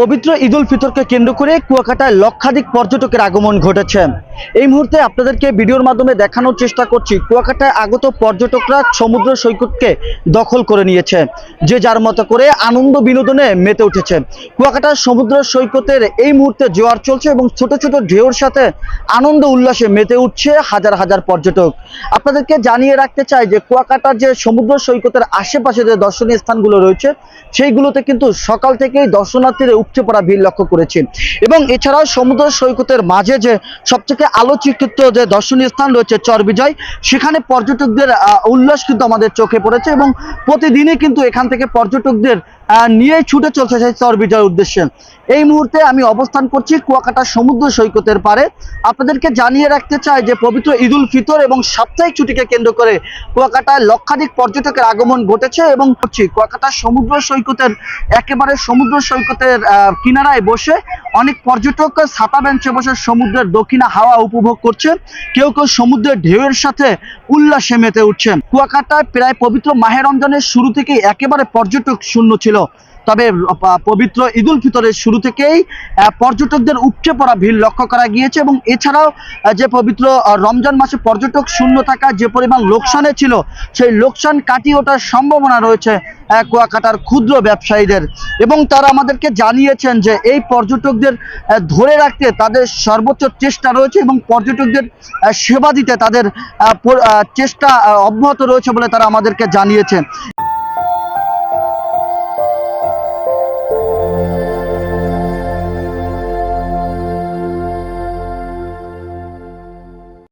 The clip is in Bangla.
পবিত্র ঈদুল ফিতরকে কেন্দ্র করে কুয়াকাটায় লক্ষাধিক পর্যটকের আগমন ঘটেছে। এই মুহূর্তে আপনাদেরকে ভিডিওর মাধ্যমে দেখানোর চেষ্টা করছি, কুয়াকাটায় আগত পর্যটকরা সমুদ্র সৈকতকে দখল করে নিয়েছে, যে যার মতো করে আনন্দ বিনোদনে মেতে উঠেছে। কুয়াকাটার সমুদ্র সৈকতের এই মুহূর্তে জোয়ার চলছে এবং ছোট ছোট ঢেউর সাথে আনন্দ উল্লাসে মেতে উঠছে হাজার হাজার পর্যটক। আপনাদেরকে জানিয়ে রাখতে চাই যে কুয়াকাটার যে সমুদ্র সৈকতের আশেপাশে যে দর্শনীয় স্থানগুলো রয়েছে, সেইগুলোতে কিন্তু সকাল থেকেই দর্শনার্থীরা উপচে পড়া ভিড় লক্ষ্য করেছি। এবং এছাড়াও সমুদ্র সৈকতের মাঝে যে সবথেকে আলোচিত যে দর্শনীয় স্থান রয়েছে চরবিজয় সেখানে পর্যটকদের উল্লাস কিন্তু আমাদের চোখে পড়েছে এবং প্রতিদিনই কিন্তু এখান থেকে পর্যটকদের নিয়ে ছুটে চলছে সেই চরবিজয়ের উদ্দেশ্যে। এই মুহূর্তে আমি অবস্থান করছি কুয়াকাটা সমুদ্র সৈকতের পারে আপনাদেরকে জানিয়ে রাখতে চাই যে পবিত্র ঈদুল ফিতর এবং সাপ্তাহিক ছুটিকে কেন্দ্র করে কুয়াকাটায় লক্ষাধিক পর্যটকের আগমন ঘটেছে এবং হচ্ছে কুয়াকাটা সমুদ্র সৈকতের, একেবারে সমুদ্র সৈকতের কিনারায় বসে অনেক পর্যটক ছাতা বেঞ্চে বসে সমুদ্রের দক্ষিণা হাওয়া উপভোগ করছে। কেউ কেউ সমুদ্রের ঢেউয়ের সাথে উল্লাসে মেতে উঠছেন। কুয়াকাটায় প্রায় পবিত্র মাহে রমজানের শুরু থেকেই একেবারে পর্যটক শূন্য ছিল। তবে পবিত্র ঈদুল ফিতরের শুরু থেকেই পর্যটকদের উপচে পড়া ভিড় লক্ষ্য করা গিয়েছে এবং এছাড়াও যে পবিত্র রমজান মাসে পর্যটক শূন্য থাকা যে পরিমাণ লোকসানে ছিল, সেই লোকসান কাটিয়ে ওঠার সম্ভাবনা রয়েছে কুয়াকাটার ক্ষুদ্র ব্যবসায়ীদের। এবং তারা আমাদেরকে জানিয়েছেন যে, এই পর্যটকদের ধরে রাখতে তাদের সর্বোচ্চ চেষ্টা রয়েছে এবং পর্যটকদের সেবা দিতে তাদের চেষ্টা অব্যাহত রয়েছে বলে তারা আমাদেরকে জানিয়েছেন।